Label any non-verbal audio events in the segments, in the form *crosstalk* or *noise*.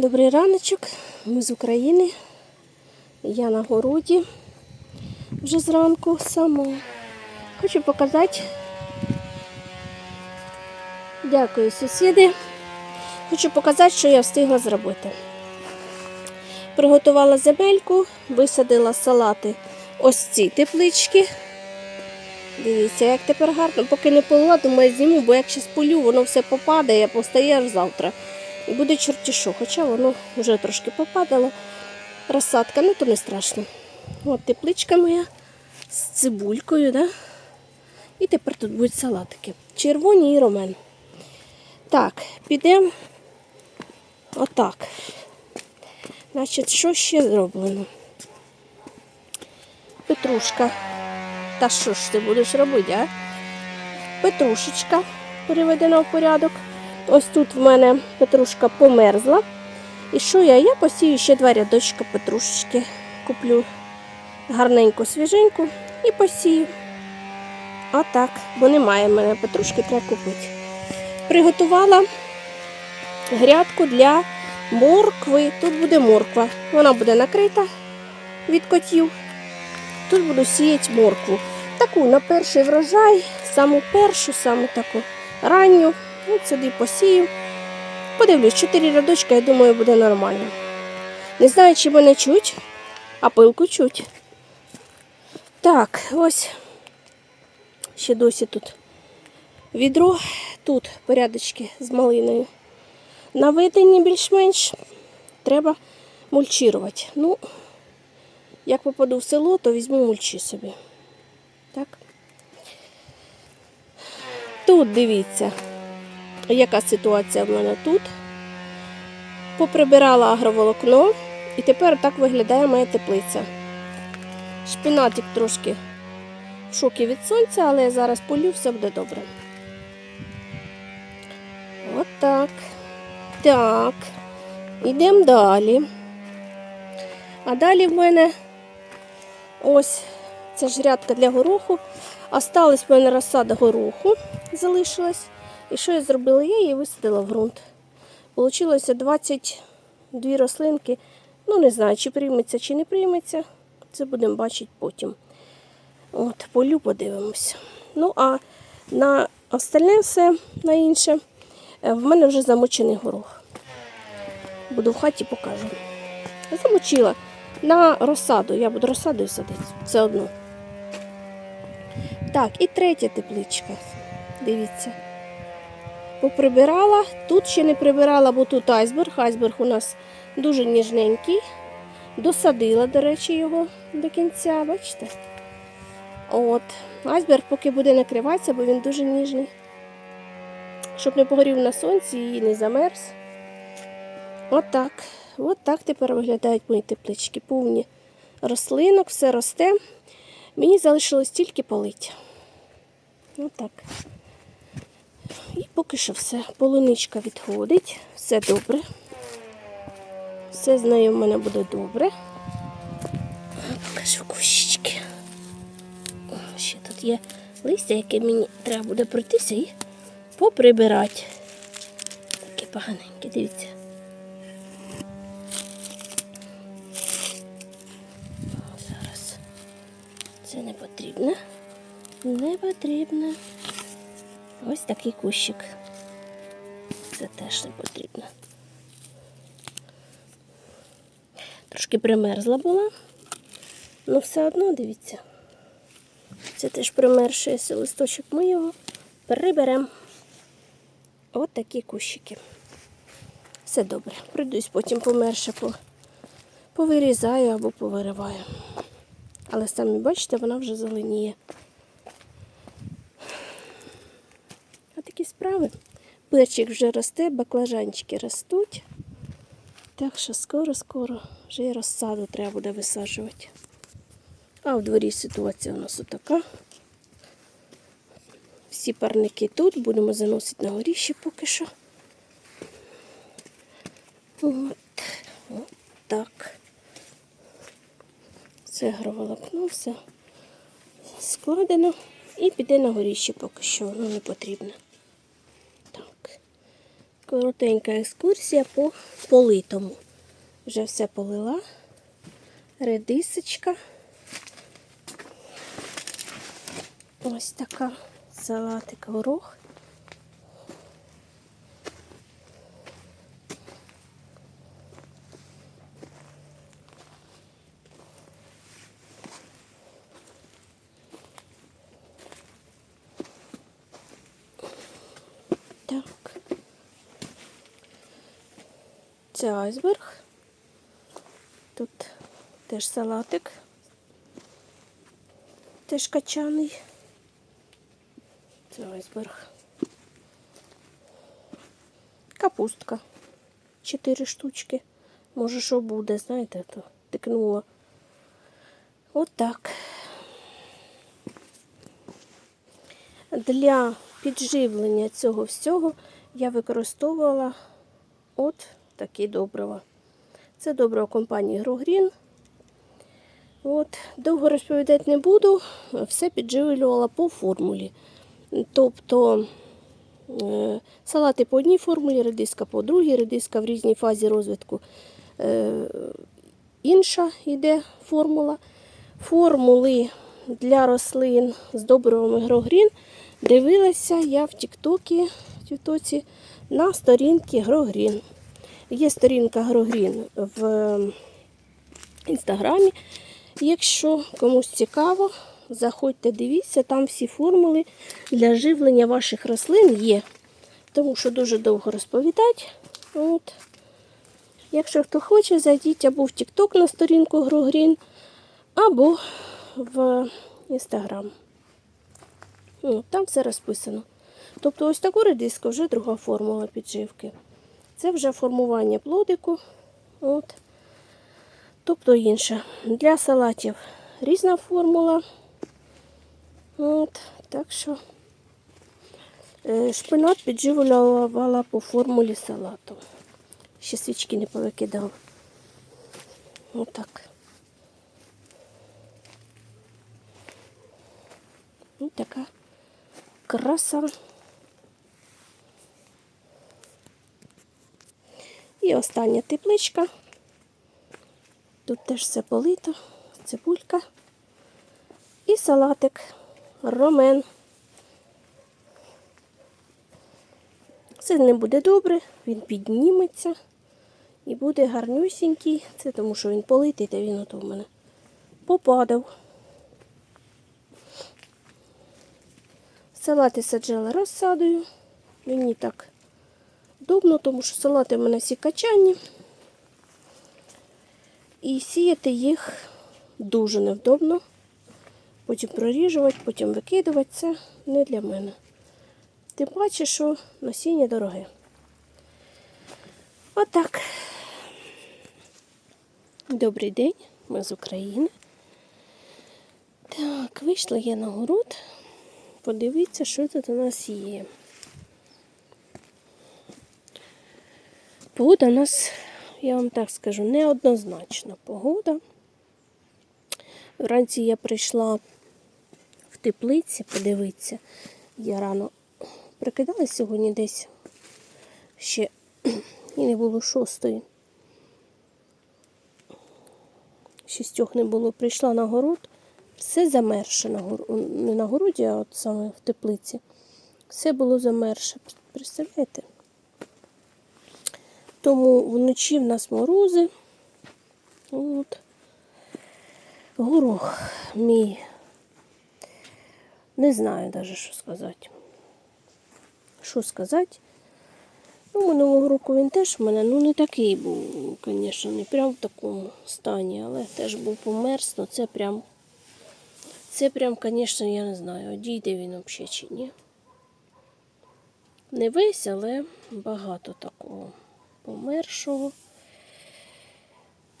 Добрий раночок, ми з України. Я на городі вже зранку само. Хочу показати. Дякую, сусіди. Хочу показати, що я встигла зробити. Приготувала земельку, висадила салати ось ці теплички. Дивіться, як тепер гарно, поки не полила, думаю, зніму, бо як зараз полю, воно все попадає, постає аж завтра. І буде чорті що, хоча воно вже трошки попадало. Розсадка, ну то не страшно. От тепличка моя з цибулькою, да? І тепер тут будуть салатики. Червоні і ромен. Так, підемо отак. Значить, що ще зроблено? Петрушка. Та що ж ти будеш робити, а? Петрушечка переведена в порядок. Ось тут в мене петрушка померзла. І що я? Я посію ще два рядочка петрушечки. Куплю гарненьку свіженьку і посію. Отак, бо немає в мене петрушки, треба купити. Приготувала грядку для моркви. Тут буде морква. Вона буде накрита від котів. Тут буду сіяти моркву. Таку на перший врожай, саму першу, саму таку ранню. От сюди посію. Подивлюсь, чотири рядочка, я думаю, буде нормально. Не знаю, чи мене чуть, а пилку чуть. Так, ось ще досі тут відро, тут порядочки з малиною. Наведені більш-менш треба мульчувати. Ну, як попаду в село, то візьму мульчі собі. Так. Тут дивіться, яка ситуація в мене тут. Поприбирала агроволокно і тепер так виглядає моя теплиця. Шпінатик трошки в шокі від сонця, але я зараз полю, все буде добре. Отак. Так. Йдемо далі. А далі в мене ось це ж грядка для гороху. Осталась в мене розсада гороху, залишилась. І що я зробила? Я її висадила в ґрунт. Получилося 22 рослинки. Ну, не знаю, чи прийметься, чи не прийметься. Це будемо бачити потім. От, полю подивимося. Ну, а на остальне все на інше. е, В мене вже замочений горох. Буду в хаті покажу. Замочила на розсаду. Я буду розсадою садити. Все одно. Так, і третя тепличка. Дивіться. Поприбирала. Тут ще не прибирала, бо тут айсберг. Айсберг у нас дуже ніжненький. Досадила, до речі, його до кінця, бачите? От. Айсберг поки буде накриватися, бо він дуже ніжний. Щоб не погорів на сонці і не замерз. Отак. От так тепер виглядають мої теплички. Повні рослинок, все росте. Мені залишилось тільки полить. Отак. І поки що все. Полуничка відходить, все добре. Все з нею в мене буде добре. Покажу кущички. Ще тут є листя, яке мені треба буде пройтися і поприбирати. Таке поганеньке, дивіться. Зараз це не потрібно. Не потрібно. Ось такий кущик. Це теж не потрібно. Трошки примерзла була. Ну все одно дивіться. Це теж примерший листочок ми його приберемо. От такі кущики. Все добре. Прийдусь потім померше по, повирізаю або повириваю. Але самі бачите, вона вже зеленіє. Такі справи. Перчик вже росте, баклажанчики ростуть. Так що скоро-скоро вже і розсаду треба буде висаджувати. А в дворі ситуація у нас отака. Всі парники тут, будемо заносити на горіще поки що. От, от так. Це агроволокно, все складено і піде на горіще поки що, воно не потрібно. Коротенька екскурсія по политому. Вже все полила. Редисочка. Ось така салатик горох. Так. Це айсберг. Тут теж салатик. Теж качаний. Це айсберг. Капустка. Чотири штучки. Може, що буде, знаєте, то тикнула. Отак. Для підживлення цього всього я використовувала от такі добрива. Це добрива компанії Грогрін. Довго розповідати не буду, все підживлювала по формулі. Тобто е, салати по одній формулі, редиска по другій, редиска в різній фазі розвитку. Е, інша йде формула. Формули для рослин з добривами Грогрін дивилася я в Тіктокі на сторінці Грогрін. Є сторінка Грогрін в інстаграмі. Якщо комусь цікаво, заходьте, дивіться, там всі формули для живлення ваших рослин є. Тому що дуже довго розповідати. От. Якщо хто хоче, зайдіть або в TikTok на сторінку Грогрін, або в Інстаграм. Там все розписано. Тобто ось таку редиску вже друга формула підживки. Це вже формування плодику. От. Тобто інша. Для салатів різна формула. От. Так що е, шпинат підживлювала по формулі салату. Ще свічки не повикидала. Отак. Ось така краса. І остання тепличка. Тут теж все полито, цибулька і салатик, ромен. Це не буде добре, він підніметься і буде гарнюсінький. Це тому, що він политий, та він ото в мене попадав. Салати саджала розсадою. Мені так удобно, тому що салати в мене всі качані. І сіяти їх дуже невдобно. Потім проріжувати, потім викидувати. Це не для мене. Тим паче, що насіння дороге. Отак. Добрий день, ми з України. Так, вийшла я на город. Подивіться, що тут у нас є. Погода у нас, я вам так скажу, неоднозначна погода. Вранці я прийшла в теплиці, подивитися. Я рано прикидалась сьогодні десь ще *clears throat* і не було шостої. Шістьох не було. Прийшла на город, все замерше на гор... не на городі, а от саме в теплиці. Все було замерше. Представляєте? Тому вночі в нас морози. От. Горох мій. Не знаю навіть, що сказати. Що сказати? Ну, минулого року він теж в мене ну, не такий був, звісно, не прям в такому стані, але теж був померз, ну це прям, це прям, звісно, я не знаю, дійде він взагалі чи ні. Не весь, але багато такого помершого.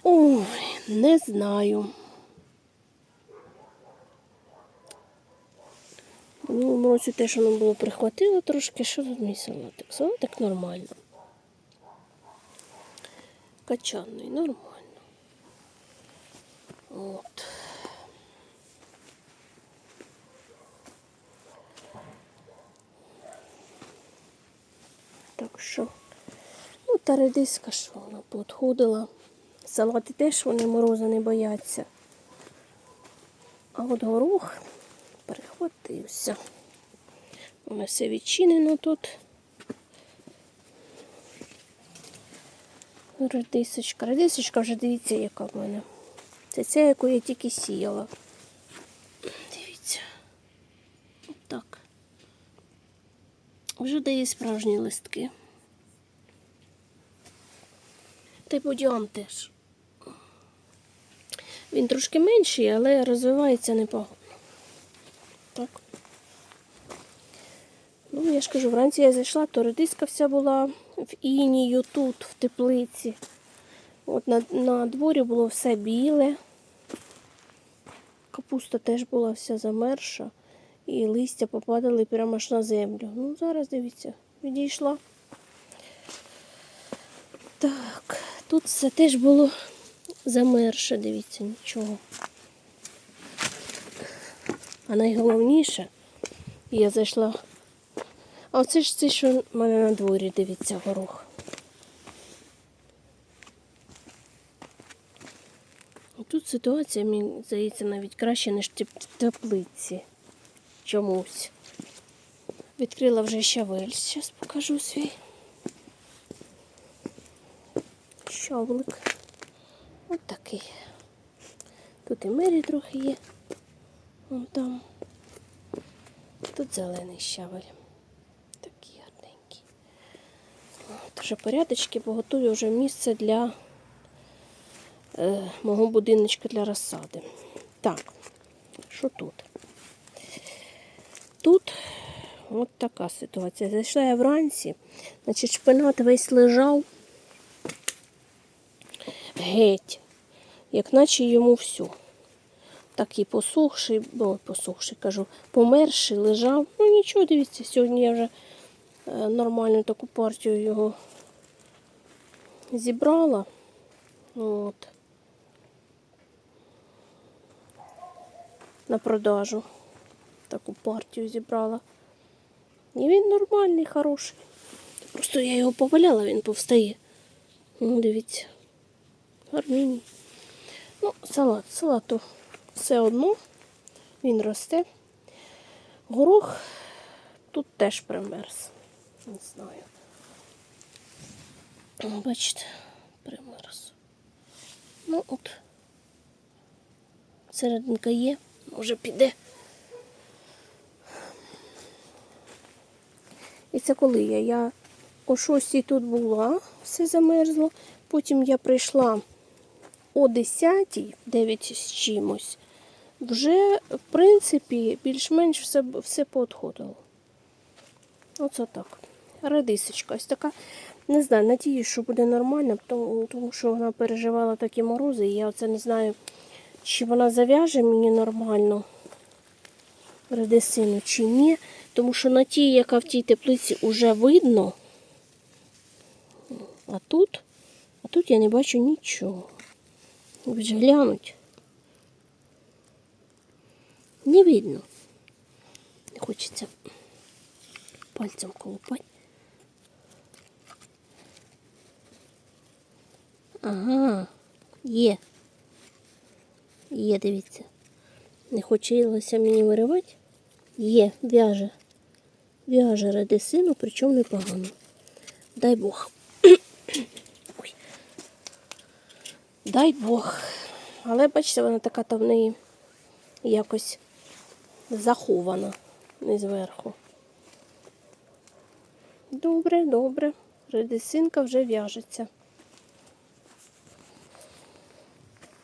Ой, не знаю. Ну, році те, що нам було прихватило трошки, що тут мій салатик? Салатик нормально. Качанний, нормально. От. Так що та редиска, що вона поотходила. Салати теж вони мороза не бояться. А от горох перехватився. У нас все відчинено тут. Редисочка. Редисочка вже дивіться, яка в мене. Це ця, яку я тільки сіяла. Дивіться. Отак. Вже дає справжні листки. Та й подіам теж. Він трошки менший, але розвивається непогано. Так. Ну, я ж кажу, вранці я зайшла, то редиска вся була в інію тут, в теплиці. От на, на дворі було все біле. Капуста теж була вся замерша. І листя попадали прямо аж на землю. Ну, зараз дивіться, відійшла. Так, тут все теж було замерше, дивіться, нічого. А найголовніше, я зайшла. А оце ж це, що в мене на дворі, дивіться, горох. Тут ситуація, мені здається, навіть краще, ніж в теплиці. Чомусь. Відкрила вже щавель, зараз покажу свій. Щавлик. Ось такий. Тут і мері трохи є. Вон там. Тут зелений щавель. Такий гарненький. Вже порядочки, бо готую вже місце для е, мого будиночка для розсади. Так, що тут? Тут от така ситуація. Зайшла я вранці, значить шпинат весь лежав геть, як наче йому все. Такий посохший, о, посохший, кажу, померший, лежав. Ну нічого, дивіться, сьогодні я вже е, нормальну таку партію його зібрала. От. На продажу. Таку партію зібрала. І він нормальний, хороший. Просто я його поваляла, він повстає. Ну, дивіться. Гарміній. Ну, салат, салату все одно. Він росте. Горох тут теж примерз. Не знаю. Бачите, примерз. Ну от. Серединка є, може піде. І це коли я? Я о 6 тут була, все замерзло. Потім я прийшла о 10, 9 з чимось. Вже, в принципі, більш-менш все, все поотходило. Оце так. Редисочка ось така. Не знаю, надіюсь, що буде нормально, тому, тому що вона переживала такі морози. І я оце не знаю, чи вона зав'яже мені нормально редисину, чи ні. Тому що на тій, яка в тій теплиці, вже видно. А тут, а тут я не бачу нічого. Ж глянуть. Не видно. Не хочеться пальцем колупати. Ага, є. Є, дивіться. Не хотілося мені виривати. Є, в'яже. В'яже редисину, причому непогано. Дай Бог. Дай Бог. Але бачите, вона така там в неї якось захована не зверху. Добре, добре. Редисинка вже в'яжеться.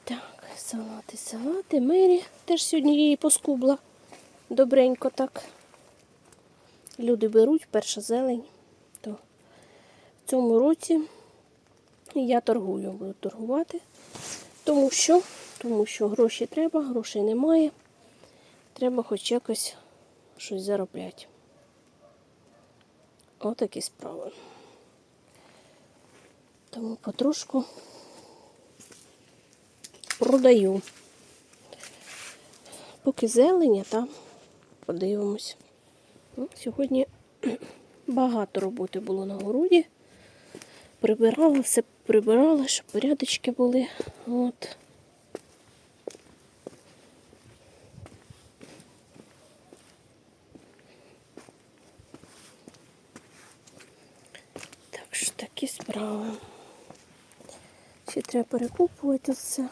Так, салати, салати. Мері теж сьогодні її поскубла. Добренько так. Люди беруть, перша зелень. То в цьому році я торгую, буду торгувати. Тому що, тому що гроші треба, грошей немає. Треба хоч якось щось заробляти. Отакі справи. Тому потрошку продаю. Поки зелень, а там подивимось. Ну, сьогодні *clears throat* багато роботи було на городі. Поприбирала, все прибирала, щоб порядочки були. От. Так що такі справи. Ще треба перекупувати все.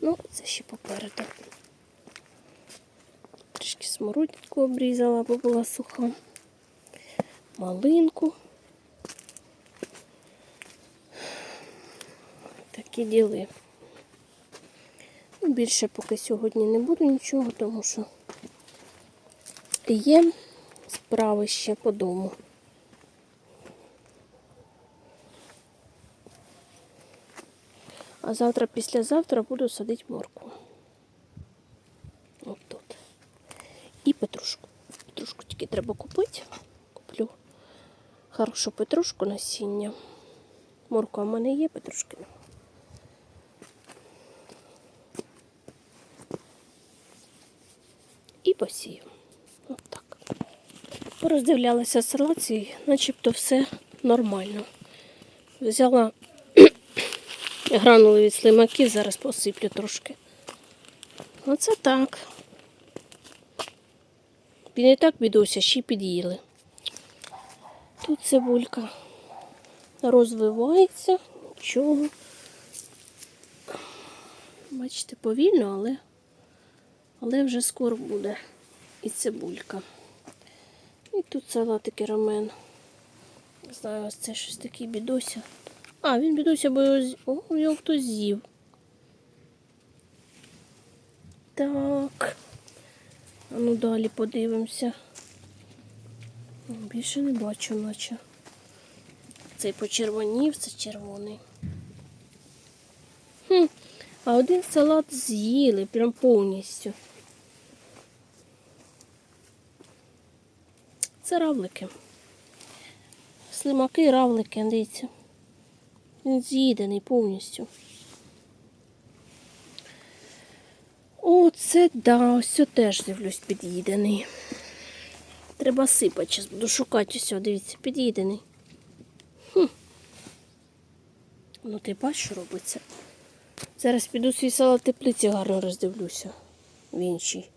Ну, це ще попереду. Трішки смородинку обрізала, бо була суха. Малинку. Такі діли. Ну, Більше поки сьогодні не буду нічого, тому що є справи ще по дому. А завтра, післязавтра буду садити моркву. От тут. І петрушку. Петрушку тільки треба купити. Куплю хорошу петрушку насіння. Морква в мене є, петрушки нема. І посію. От так. Пороздивлялася салат і начебто все нормально. Взяла *clears throat* гранули від слимаків, зараз посиплю трошки. Оце так. Він і так бідося, ще під'їли. Тут цибулька розвивається, нічого. Бачите, повільно, але, але вже скоро буде і цибулька. І тут салатики рамен. Не знаю, ось це щось такий бідося. А, він бідося, бо його, його хтось з'їв. Так. А ну далі подивимося. Більше не бачу, наче. Цей почервонів, це червоний. Хм, а один салат з'їли прям повністю. Це равлики. Слимаки, равлики, дивіться. Він з'їдений повністю. О, це да, ось теж дивлюсь під'їдений. Треба сипати, зараз буду шукати ось, дивіться, під'їдений. Хм. Ну ти бачиш, що робиться. Зараз піду свій салат теплиці гарно роздивлюся. В іншій.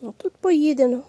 Ну тут поїдено.